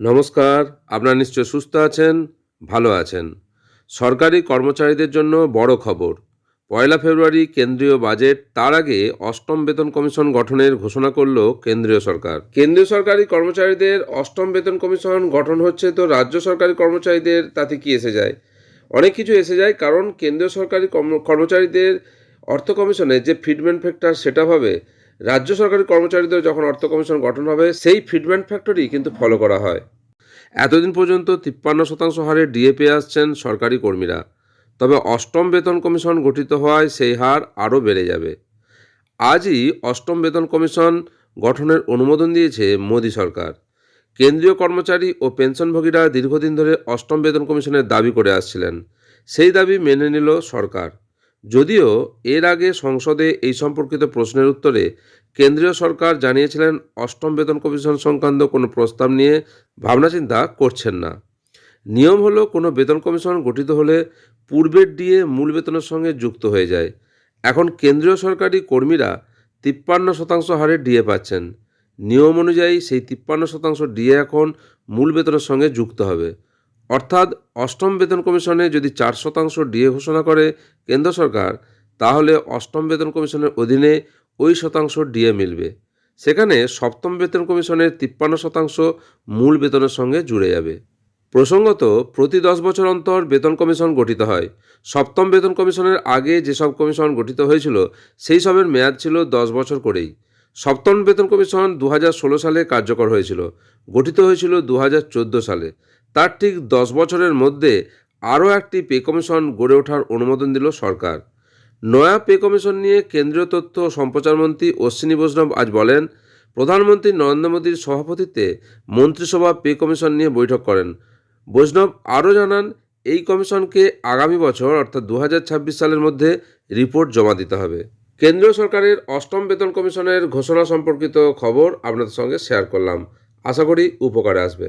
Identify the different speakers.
Speaker 1: নমস্কার, আপনারা নিশ্চয় সুস্থ আছেন, ভালো আছেন। সরকারি কর্মচারীদের জন্য বড় খবর। পয়লা ফেব্রুয়ারি কেন্দ্রীয় বাজেট, তার আগে অষ্টম বেতন কমিশন গঠনের ঘোষণা করল কেন্দ্রীয় সরকার। কেন্দ্রীয় সরকারি কর্মচারীদের অষ্টম বেতন কমিশন গঠন হচ্ছে তো রাজ্য সরকারি কর্মচারীদের তাতে কি এসে যায়? অনেক কিছু এসে যায়, কারণ কেন্দ্রীয় সরকারি কর্ম- কর্মচারীদের অর্থ কমিশনে যে ফিডম্যান ফ্যাক্টর সেটা হবে রাজ্য সরকারি কর্মচারীদের যখন অর্থ কমিশন গঠন হবে, সেই ফিডম্যান ফ্যাক্টরি কিন্তু ফলো করা হয়। এতদিন পর্যন্ত তিপ্পান্ন শতাংশ হারে ডিএ পেয়ে আসছেন সরকারি কর্মীরা। তবে অষ্টম বেতন কমিশন গঠিত হওয়ায় সেই হার আরও বেড়ে যাবে। আজই অষ্টম বেতন কমিশন গঠনের অনুমোদন দিয়েছে মোদী সরকার। কেন্দ্রীয় কর্মচারী ও পেনশনভোগীরা দীর্ঘদিন ধরে অষ্টম বেতন কমিশনের দাবি করে আসছিলেন। সেই দাবি মেনে নিল সরকার। যদিও এর আগে সংসদে এই সম্পর্কিত প্রশ্নের উত্তরে কেন্দ্রীয় সরকার জানিয়েছিলেন, অষ্টম বেতন কমিশন সংক্রান্ত কোনো প্রস্তাব নিয়ে ভাবনাচিন্তা করছেন না। নিয়ম হলো, কোনো বেতন কমিশন গঠিত হলে পূর্বের ডিএ মূল বেতনের সঙ্গে যুক্ত হয়ে যায়। এখন কেন্দ্রীয় সরকারি কর্মীরা তিপ্পান্ন শতাংশ হারে ডিএ পাচ্ছেন। নিয়ম অনুযায়ী সেই তিপ্পান্ন শতাংশ ডিএ এখন মূল বেতনের সঙ্গে যুক্ত হবে। অর্থাৎ অষ্টম বেতন কমিশনে যদি চার শতাংশ ডিএ ঘোষণা করে কেন্দ্র সরকার, তাহলে অষ্টম বেতন কমিশনের অধীনে ওই শতাংশ ডিএ মিলবে। সেখানে সপ্তম বেতন কমিশনের তিপ্পান্ন শতাংশ মূল বেতনের সঙ্গে জুড়ে যাবে। প্রসঙ্গত, প্রতি দশ বছর অন্তর বেতন কমিশন গঠিত হয়। সপ্তম বেতন কমিশনের আগে যেসব কমিশন গঠিত হয়েছিল, সেই সবের মেয়াদ ছিল দশ বছর করেই। সপ্তম বেতন কমিশন দু সালে কার্যকর হয়েছিল। গঠিত হয়েছিল দু হাজার চোদ্দ সালে। তার ঠিক দশ বছরের মধ্যে আরও একটি পে কমিশন গড়ে ওঠার অনুমোদন দিল সরকার। নয়া পে কমিশন নিয়ে কেন্দ্রীয় তথ্য ও সম্প্রচার মন্ত্রী অশ্বিনী বৈষ্ণব আজ বলেন, প্রধানমন্ত্রী নরেন্দ্র মোদীর সভাপতিত্বে মন্ত্রিসভা পে কমিশন নিয়ে বৈঠক করেন। বৈষ্ণব আরও জানান, এই কমিশনকে আগামী বছর অর্থাৎ দু হাজার ছাব্বিশ সালের মধ্যে রিপোর্ট জমা দিতে হবে। কেন্দ্রীয় সরকারের অষ্টম বেতন কমিশনের ঘোষণা সম্পর্কিত খবর আপনাদের সঙ্গে শেয়ার করলাম। আশা করি উপকারে আসবে।